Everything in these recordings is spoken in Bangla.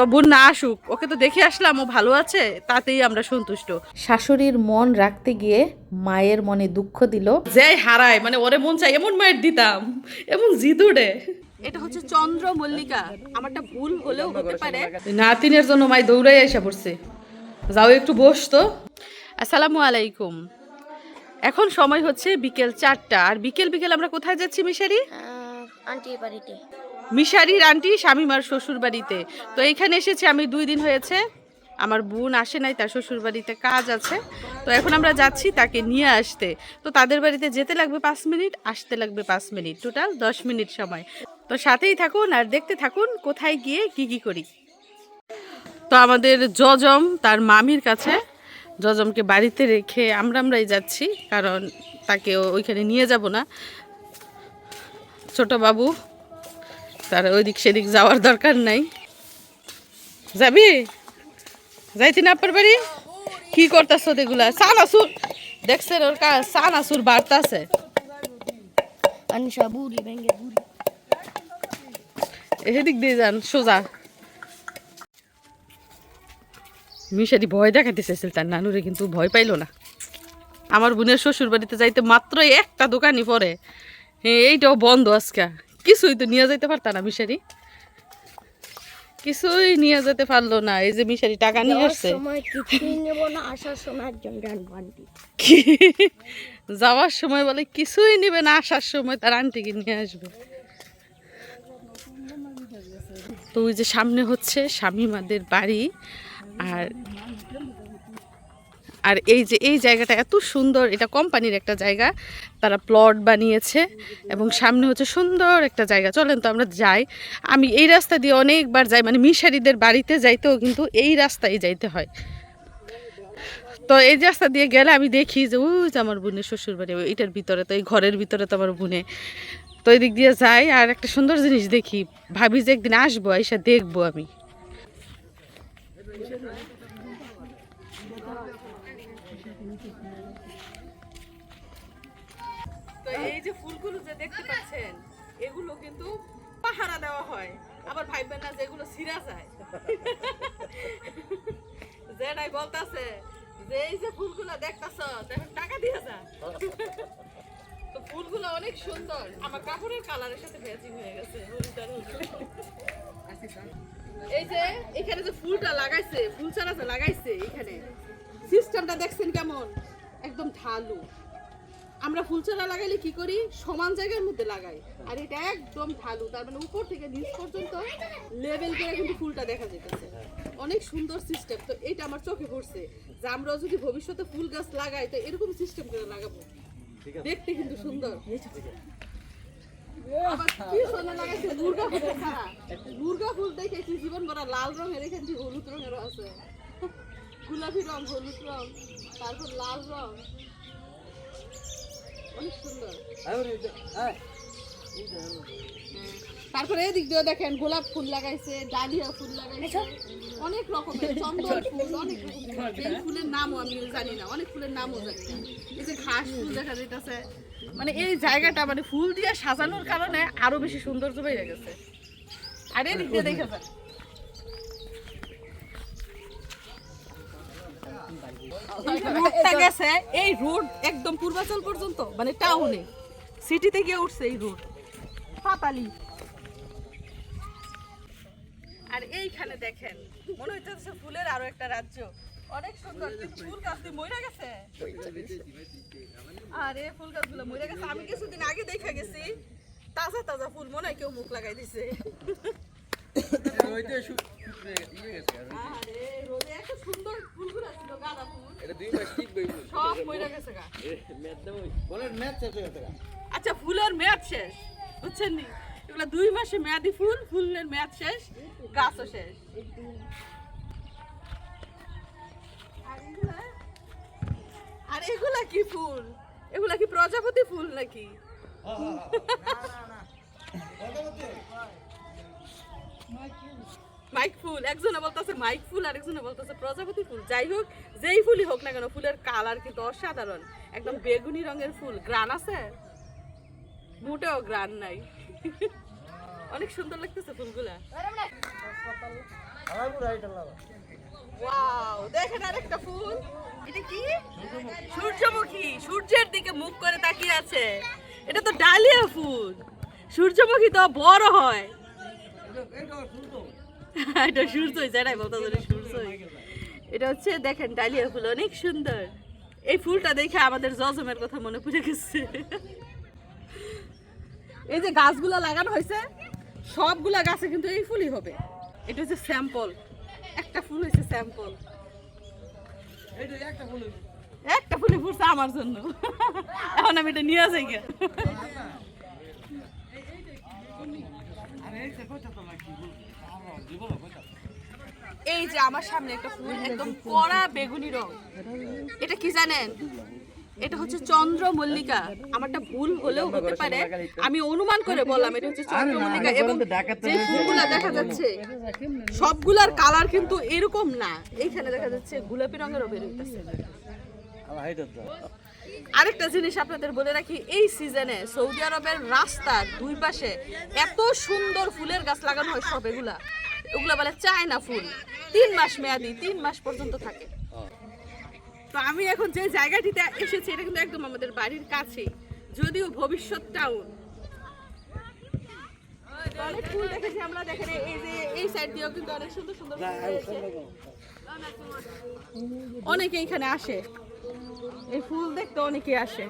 তো বোন না আসুক ওকে তো দেখে আসলাম ও ভালো আছে তাতেই আমরা সন্তুষ্ট। শাশুড়ির মন রাখতে গিয়ে মায়ের মনে দুঃখ দিল। যাই হারায় মানে ওরে মন চাই এমন মায়ের দিতাম এমন জিদুড়ে এটা হচ্ছে চন্দ্র মল্লিকা। আমারটা ভুল হলেও হতে পারে। নাতিনের জন্য মাই দৌড়াই এসে পড়ছে। যাও একটু বস তো। আসসালামু আলাইকুম। এখন সময় হচ্ছে বিকেল চারটা। আর বিকেল বিকেল আমরা কোথায় যাচ্ছি মিশারি? আন্টি বাড়িতে। মিশারির আন্টি স্বামীমার শ্বশুর বাড়িতে তো এইখানে এসেছি, আমি দুই দিন হয়েছে। আমার বোন আসে নাই, তার শ্বশুর বাড়িতে কাজ আছে। তো এখন আমরা যাচ্ছি তাকে নিয়ে আসতে। তো তাদের বাড়িতে যেতে লাগবে পাঁচ মিনিট, আসতে লাগবে পাঁচ মিনিট। টোটাল দশ মিনিট সময়। তো সাথেই থাকুন আর দেখতে থাকুন কোথায় গিয়ে কি কি করি। তো আমাদের জজম তার মামির কাছে, জজমকে বাড়িতে রেখে আমরা আমরাই যাচ্ছি, কারণ তাকে ওইখানে নিয়ে যাব না। ছোট বাবু তার ওইদিক সেদিক যাওয়ার দরকার নাই। যাবি? যাইতি না আপনার বাড়ি? কি করতেছ এগুলা সানাসুর দেখছেন ওর কাজ সানাসুর বাড়তাছে। এদিক দিয়ে যান সোজা। মিশারি ভয় দেখাতে চাইছিল তার নানুরে কিন্তু ভয় পাইলো না। আমার বোনের শ্বশুর বাড়িতে যাইতে মাত্র একটা দোকানই পরে এইটাও বন্ধ আজকে। কিছুই তো নিয়ে যাইতে পারতা না মিশারি। কিছুই নিয়ে যেতে পারল না এই যে মিশারি টাকা নিয়ে যাওয়ার আসছে। যাওয়ার সময় বলে কিছুই নিবে না আসার সময় তার আন্টিকে নিয়ে আসবে। তো ওই যে সামনে হচ্ছে স্বামীমাদের বাড়ি আর আর এই যে, এই জায়গাটা এত সুন্দর, এটা কোম্পানির একটা জায়গা। তারা প্লট বানিয়েছে এবং সামনে হচ্ছে সুন্দর একটা জায়গা। চলেন তো আমরা যাই। আমি এই রাস্তা দিয়ে অনেকবার যাই মানে মিশারিদের বাড়িতে যাইতেও কিন্তু এই রাস্তায় যাইতে হয়। তো এই রাস্তা দিয়ে গেলে আমি দেখি যে ওই যে আমার বোনের শ্বশুর বাড়ি এটার ভিতরে তো, এই ঘরের ভিতরে তো আমার বোনে। তো এই দিক দিয়ে যাই আর একটা সুন্দর জিনিস দেখি। ভাবি যে একদিন আসব এসে দেখব আমি। তো এই যে ফুলগুলো যে দেখতে পাচ্ছেন, এগুলো কিন্তু পাহারা দেওয়া হয়। আবার ভাইবেন না যে এগুলো ছিঁড়া যায়। যেটাই বলতাছে যে এই যে ফুলগুলো দেখতাছ দেখেন টাকা দিয়ে যা। তো ফুলগুলো অনেক সুন্দর। আমার কাপড়ের কালারের সাথে ম্যাচিং হয়ে গেছে। এই যে এখানে যে ফুলটা লাগাইছে, ফুল চারা লাগাইছে এখানে। সিস্টেমটা দেখছেন কেমন? একদম ঢালু। আমরা ফুল চারা লাগাইলে কি করি? সমান জায়গার মধ্যে লাগাই। আর এটা একদম ঢালু। তার মানে উপর থেকে নিচ পর্যন্ত লেভেল করে কিন্তু ফুলটা দেখা যেতেছে অনেক সুন্দর সিস্টেম। তো এটা আমার চোখে পড়ছে যে আমরাও যদি ভবিষ্যতে ফুল গাছ লাগাই তো এরকম সিস্টেম করে লাগাবো। দেখতে কিন্তু সুন্দর। মুরগা ফুল দেখেছি জীবন ভরা লাল রঙের এখানে হলুদ রঙেরও আছে। গোলাপি রং হলুদ রং তারপর লাল রং। অনেক সুন্দর। তারপরে এদিক দিয়ে দেখেন গোলাপ ফুল লাগাইছে ডালিয়া ফুল লাগাইছে। অনেক রকমের চন্দন ফুল অনেক রকম এই ফুলের নামও আমি জানি না অনেক ফুলের নামও জানি না। এই যে ঘাস ফুল দেখা যাইতেছে। মানে এই জায়গাটা মানে ফুল দিয়ে সাজানোর কারণে আরও বেশি সৌন্দর্য বেড়ে গেছে। আর এদিক দিয়ে দেখে যান এই যে রোডটা গেছে, এই রোড একদম পূর্বাচল পর্যন্ত মানে টাউনে সিটিতে গিয়ে উঠছে এই রোড পাতালি। আর এইখানে দেখেন, মনে হইতেছে ফুলের আরও একটা রাজ্য। অনেক সুন্দর ফুল গাছ দিয়ে মরে গেছে? আরে, ফুল গাছগুলো মরে গেছে। আমি কিছুদিন আগে দেখা গেছি, তাজা তাজা ফুল, মনে হয় কেউ মুখ লাগাই দিছে। আচ্ছা ফুলের মেয়াদ শেষ বুঝছেন নি? এগুলো দুই মাসে মেয়াদি ফুল ফুলের মেয়াদ শেষ গাছও শেষ। আর এগুলা- আর এগুলা কি ফুল? এগুলা কি প্রজাপতি ফুল নাকি? মাইক ফুল, একজনে বলতেছে মাইক ফুল আর একজনে বলতেছে প্রজাপতি ফুল। যাই হোক, যেই ফুলই হোক না কেন, ফুলের কালার কিন্তু অসাধারণ। একদম বেগুনি রঙের ফুল। গ্রান আছে? মোটেও গ্রান নাই। অনেক সুন্দর লাগতেছে ফুলগুলা। ওয়াও, দেখেন ফুল। সূর্যমুখী। সূর্যের দিকে মুখ করে তাকিয়ে আছে। এটা তো ডালিয়া ফুল। সূর্যমুখী তো বড় হয়। এটা সূর্যই যেটাই বলতে পারি সূর্যই এটা হচ্ছে দেখেন ডালিয়া ফুল অনেক সুন্দর। এই ফুলটা দেখে আমাদের জজমের কথা মনে পড়ে গেছে। এই যে গাছগুলো লাগানো হয়েছে সবগুলা গাছে কিন্তু এই ফুলই হবে। এটা হচ্ছে স্যাম্পল একটা ফুল হয়েছে স্যাম্পল একটা ফুলে ফুটছে আমার জন্য। এখন আমি এটা নিয়ে যাই। এই যে আমার সামনে একটা ফুল একদম কড়া বেগুনি রং। এটা কি জানেন? এটা হচ্ছে চন্দ্র মল্লিকা আমারটা ভুল হলেও হতে পারে। আমি অনুমান করে বললাম এটা হচ্ছে চন্দ্র মল্লিকা এবং যে ফুলগুলা দেখা যাচ্ছে সবগুলার কালার কিন্তু এরকম না। এইখানে দেখা যাচ্ছে গোলাপি রঙেরও বের হইতেছে। আরেকটা জিনিস আপনাদের বলে রাখি, এই সিজনে সৌদি আরবের রাস্তার দুই পাশে এত সুন্দর ফুলের গাছ লাগানো হয় সব এগুলা। ওগুলা বলে চায়না ফুল। তিন মাস মেয়াদি, তিন মাস পর্যন্ত থাকে। তো আমি এখন যে জায়গাটিতে এসেছি, এটা কিন্তু একদম আমাদের বাড়ির কাছেই। যদিও ভবিষ্যৎ টাউন এই সাইড। অনেকে এখানে আসে। এই ফুল দেখতে অনেকে আসে।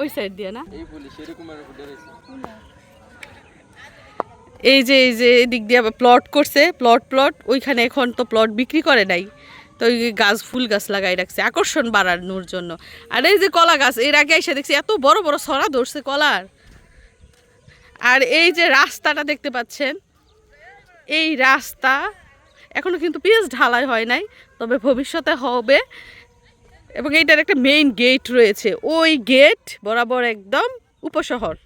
ওই সাইড দিয়ে না? এই যে এই যে এদিক দিয়ে প্লট করছে প্লট প্লট ওইখানে এখন তো প্লট বিক্রি করে নাই। তো ওই গাছ ফুল গাছ লাগাই রাখছে আকর্ষণ বাড়ানোর জন্য। আর এই যে কলা গাছ এর আগে এসে দেখছি এত বড় বড় সরা ধরছে কলার। আর এই যে রাস্তাটা দেখতে পাচ্ছেন এই রাস্তা এখনও কিন্তু পিস ঢালাই হয় নাই, তবে ভবিষ্যতে হবে। এবং এইটার একটা মেইন গেট রয়েছে। ওই গেট বরাবর একদম উপশহর।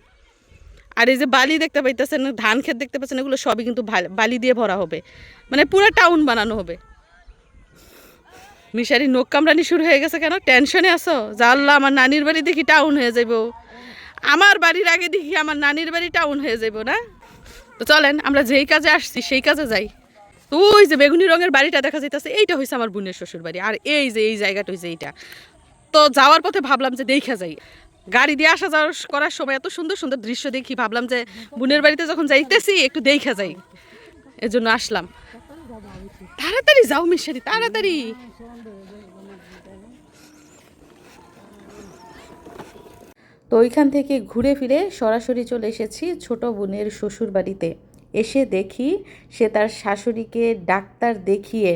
আর এই যে বালি দেখতে পাইতেছেন, ধান ক্ষেত দেখতে পাচ্ছেন, এগুলো সবই কিন্তু বালি দিয়ে ভরা হবে। মানে পুরো টাউন বানানো হবে। মিশারি নোক কামড়ানি শুরু হয়ে গেছে কেন? টেনশনে আছো? জানলা আমার নানির বাড়ি দেখি টাউন হয়ে যাইব। আমার বাড়ির আগে দেখি আমার নানির বাড়ি টাউন হয়ে যাইব না? তো চলেন, আমরা যেই কাজে আসছি সেই কাজে যাই। ওই যে বেগুনি রঙের বাড়িটা দেখা যাইতেছে, এইটা হয়েছে আমার বোনের শ্বশুর বাড়ি, আর এই যে এই জায়গাটা হয়েছে এইটা। তো যাওয়ার পথে ভাবলাম যে দেখা যাই। গাড়ি দিয়ে আসা যাওয়ার করার সময় এত সুন্দর সুন্দর দৃশ্য দেখি, ভাবলাম যে বোনের বাড়িতে যখন যাইতেছি, একটু দেখা যাই। এজন্য আসলাম। তাড়াতাড়ি যাও মিশারি, তাড়াতাড়ি। তো ওইখান থেকে ঘুরে ফিরে সরাসরি চলে এসেছি ছোট বোনের শ্বশুর বাড়িতে এসে দেখি সে তার শাশুড়িকে ডাক্তার দেখিয়ে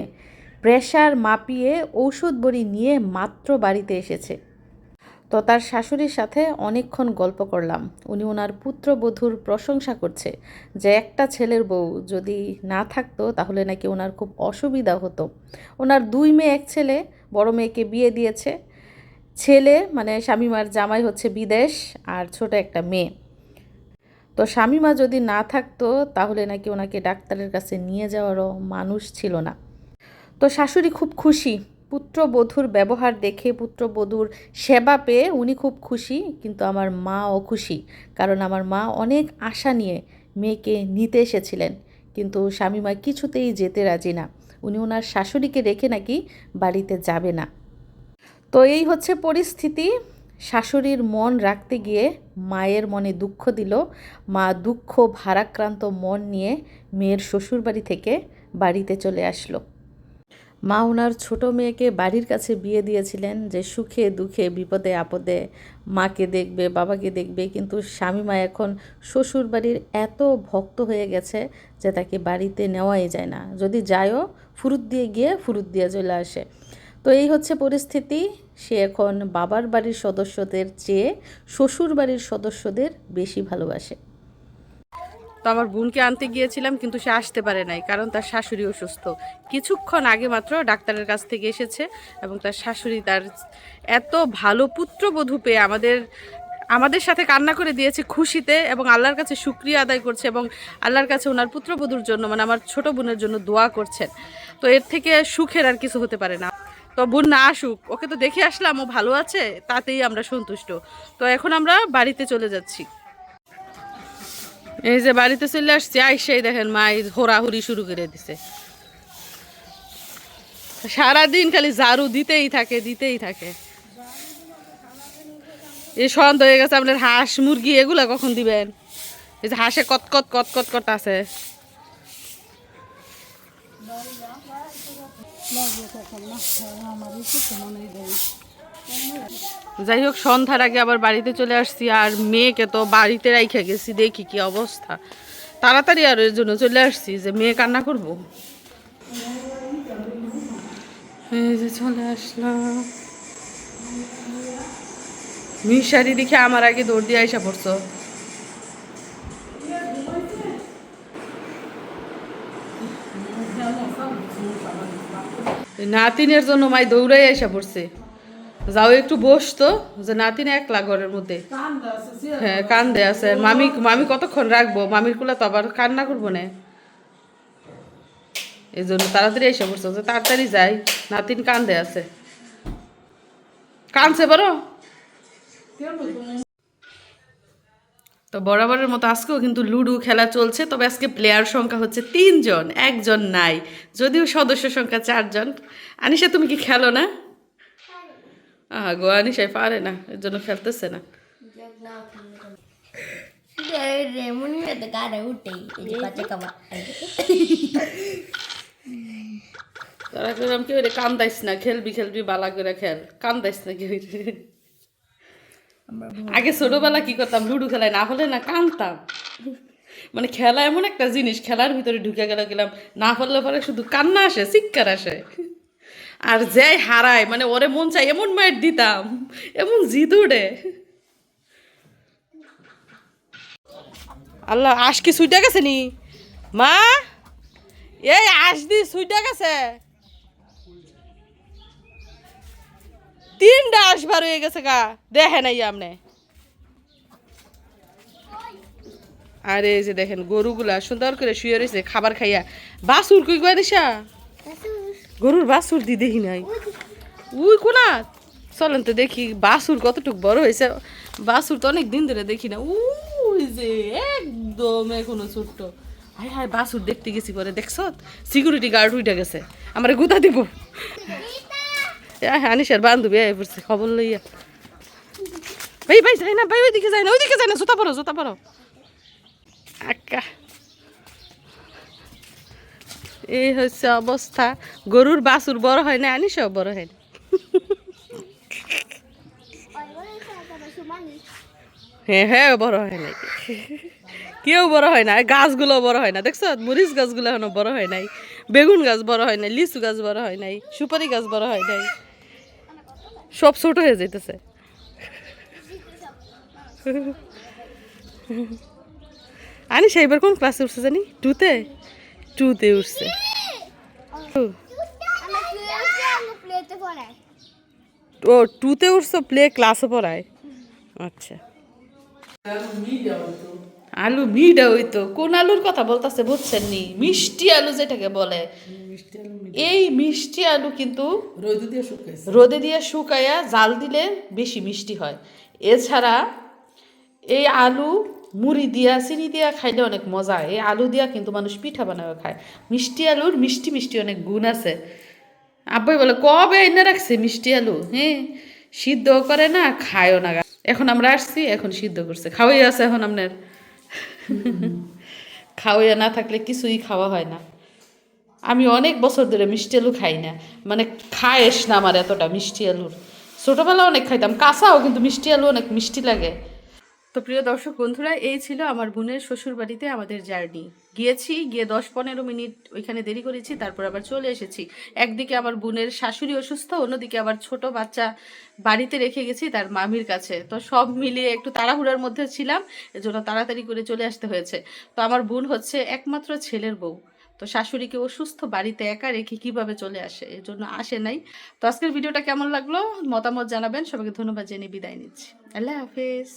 প্রেশার মাপিয়ে ঔষধ বড়ি নিয়ে মাত্র বাড়িতে এসেছে। তো তার শাশুড়ির সাথে অনেকক্ষণ গল্প করলাম। উনি ওনার পুত্রবধূর প্রশংসা করছে যে একটা ছেলের বউ যদি না থাকতো তাহলে নাকি ওনার খুব অসুবিধা হতো। ওনার দুই মেয়ে, এক ছেলে, বড় মেয়েকে বিয়ে দিয়েছে। ছেলে মানে স্বামীমার জামাই হচ্ছে বিদেশ আর ছোট একটা মেয়ে। তো স্বামীমা যদি না থাকতো, তাহলে নাকি ওনাকে ডাক্তারের কাছে নিয়ে যাওয়ারও মানুষ ছিল না। তো শাশুড়ি খুব খুশি। পুত্রবধূর ব্যবহার দেখে, পুত্রবধূর সেবা পেয়ে উনি খুব খুশি। কিন্তু আমার মাও খুশি, কারণ আমার মা অনেক আশা নিয়ে মেয়েকে নিতে এসেছিলেন। কিন্তু স্বামীমা কিছুতেই যেতে রাজি না। উনি ওনার শাশুড়িকে রেখে নাকি বাড়িতে যাবে না। তো এই হচ্ছে পরিস্থিতি। শাশুড়ির মন রাখতে গিয়ে মায়ের মনে দুঃখ দিল। মা দুঃখ, ভারাক্রান্ত মন নিয়ে মেয়ের শ্বশুরবাড়ি থেকে বাড়িতে চলে আসলো। মা ওনার ছোট মেয়েকে বাড়ির কাছে বিয়ে দিয়েছিলেন যে সুখে, দুঃখে, বিপদে, আপদে। মাকে দেখবে, বাবাকে দেখবে, কিন্তু স্বামী মা এখন শ্বশুর বাড়ির এত ভক্ত হয়ে গেছে যে তাকে বাড়িতে নেওয়াই যায় না। যদি যায়ও, ফুরুত দিয়ে গিয়ে ফুরুত দিয়ে চলে আসে। তো এই হচ্ছে পরিস্থিতি। সে এখন বাবার বাড়ির সদস্যদের চেয়ে শ্বশুর বাড়ির সদস্যদের বেশি ভালোবাসে। তো আমার বোনকে আনতে গিয়েছিলাম, কিন্তু সে আসতে পারে নাই, কারণ তার শাশুড়ি অসুস্থ। কিছুক্ষণ আগে মাত্র ডাক্তারের কাছ থেকে এসেছে এবং তার শাশুড়ি তার এত ভালো পুত্রবধূ পেয়ে আমাদের আমাদের সাথে কান্না করে দিয়েছে খুশিতে এবং আল্লাহর কাছে শুক্রিয়া আদায় করছে এবং আল্লাহর কাছে ওনার পুত্রবধূর জন্য মানে আমার ছোট বোনের জন্য দোয়া করছেন। তো এর থেকে সুখের আর কিছু হতে পারে না। তো বোন না আসুক, ওকে তো দেখে আসলাম, ও ভালো আছে, তাতেই আমরা সন্তুষ্ট। তো এখন আমরা বাড়িতে চলে যাচ্ছি। এই যে বাড়িতে চলে আসছি আইসাই দেখেন মা হোরাহুরি শুরু করে দিছে। সারাদিন খালি ঝাড়ু দিতেই থাকে দিতেই থাকে। এই সন্ধ্যা হয়ে গেছে, আপনার হাঁস মুরগি এগুলা কখন দিবেন? এই যে হাঁসে কতকত করতে আছে। যাই হোক, সন্ধ্যার আগে আবার বাড়িতে চলে আসছি আর মেয়েকে তো বাড়িতে রাইখে গেছি, দেখি কি অবস্থা। তাড়াতাড়ি আর এর জন্য চলে আসছি, যে মেয়ে কান্না করব? এই যে চলে আসলাম। মিশারি দেখে আমার আগে দৌড় দিয়ে আইসা পড়ছো। নাতিনের জন্য মাই দৌড়াই আইসা পড়ছে। যাও, একটু বসতো, যে নাতিন একলা ঘরের মধ্যে। হ্যাঁ কান্দে আছে। মামি মামি কতক্ষণ রাখব? মামির কুলা তো আবার কান্না করব না। এই জন্য তাড়াতাড়ি এসে পড়ছে, যে তাড়াতাড়ি যাই। নাতিন কান্দে আছে। কানছে বড়? তো বরাবরের মতো আজকেও কিন্তু লুডো খেলা চলছে, তবে আজকে প্লেয়ার সংখ্যা হচ্ছে তিনজন, একজন নাই, যদিও সদস্য সংখ্যা চারজন। আনিশা, তুমি কি খেলো না? গো আনিশাই পারে না, এর জন্য খেলতেছে না। তারা কি কান্দাইস না, খেলবি খেলবি, বালা করে খেল, কান্দাইস না কি আগে ছোটবেলা কি করতাম? লুডো খেলায় না হলে না কানতাম। মানে খেলা এমন একটা জিনিস, খেলার ভিতরে ঢুকে গেল গেলাম, না হলে পরে শুধু কান্না আসে, চিৎকার আসে। আর যাই হারায় মানে ওরে মন চাই এমন মাইট দিতাম, এমন জিদ উড়ে আল্লাহ, আশ কি সুইটা গেছে নি? মা, এই আশ দি সুইটা গেছে। তিনটা আশ বার হয়ে গেছে গা। দেখে নাই আমনে। আর যে দেখেন, গরুগুলা সুন্দর করে শুয়ে রয়েছে খাবার খাইয়া। বাসুর কই গয়া দিশা গরুর বাসুর দি দেখি নাই। উই কোনা চলেন তো দেখি বাসুর কতটুক বড় হয়েছে। বাসুর তো অনেক দিন ধরে দেখি না। উই যে একদম এখনও ছোট্ট। হাই হাই বাসুর দেখতে গেছি পরে, দেখছ? সিকিউরিটি গার্ড উইটা গেছে। আমার গুতা দিব। আনিসার বান্ধবী আয় পড়ছে খবর লইয়া। ভাই ভাই, যাই না, ভাই, ওইদিকে যাই না, ওইদিকে যাই না, জুতা পরো জুতা পরো। আক্কা। এই হচ্ছে অবস্থা। গরুর বাছুর বড় হয় না, আনিসও বড় হয় না। হ্যাঁ হ্যাঁ বড় হয় নাই। কেউ বড় হয় না গাছগুলো বড় হয় না। দেখছ? মরিচ গাছগুলো এখনও বড় হয় নাই, বেগুন গাছ বড় হয় নাই, লিচু গাছ বড় হয় নাই, সুপারি গাছ বড় হয় নাই। সব ছোট হয়ে যাইতেছে। আনি সেইবার কোন ক্লাসে উঠছে জানি? টুতে টুতে উঠছে। ও টুতে উঠছো প্লে ক্লাসে পড়ায়? আচ্ছা। আলু মিডা হইতো। কোন আলুর কথা বলতেছে বুঝছেন নি? মিষ্টি আলু যেটাকে বলে। এই মিষ্টি আলু কিন্তু রোদে দিয়ে শুকায়া জাল দিলে বেশি মিষ্টি হয়। এছাড়া এই আলু মুড়ি দিয়া চিনি দিয়া খাইলে অনেক মজা এই আলু দিয়া কিন্তু মানুষ পিঠা বানাবে খায়। মিষ্টি আলুর মিষ্টি মিষ্টি অনেক গুণ আছে। আব্বাই বলে কবে এনে রাখছে মিষ্টি আলু? হ্যাঁ সিদ্ধ করে না খায়ও না এখন আমরা আসছি এখন সিদ্ধ করছে। খাওয়াই আছে এখন আপনার। খাওয়াইয়া না থাকলে কিছুই খাওয়া হয় না। আমি অনেক বছর ধরে মিষ্টি আলু খাই না। মানে খায়েস না আমার এতটা মিষ্টি আলুর। ছোটোবেলা অনেক খাইতাম, কাঁচাও কিন্তু মিষ্টি আলু অনেক মিষ্টি লাগে। তো প্রিয় দর্শক বন্ধুরা, এই ছিল আমার বোনের শ্বশুর বাড়িতে আমাদের জার্নি। গিয়েছি, গিয়ে দশ পনেরো মিনিট ওইখানে দেরি করেছি, তারপর আবার চলে এসেছি। একদিকে আমার বোনের শাশুড়ি অসুস্থ, অন্যদিকে আবার ছোট বাচ্চা বাড়িতে রেখে গেছি তার মামির কাছে। তো সব মিলিয়ে একটু তাড়াহুড়ার মধ্যে ছিলাম, এজন্য তাড়াতাড়ি করে চলে আসতে হয়েছে। তো আমার বোন হচ্ছে একমাত্র ছেলের বউ। তো শাশুড়িকে অসুস্থ, বাড়িতে একা রেখে কীভাবে চলে আসে এর জন্য আসে নাই। তো আজকের ভিডিওটা কেমন লাগল? মতামত জানাবেন, সবাইকে ধন্যবাদ জেনে বিদায় নিচ্ছি। আল্লাহ হাফেজ।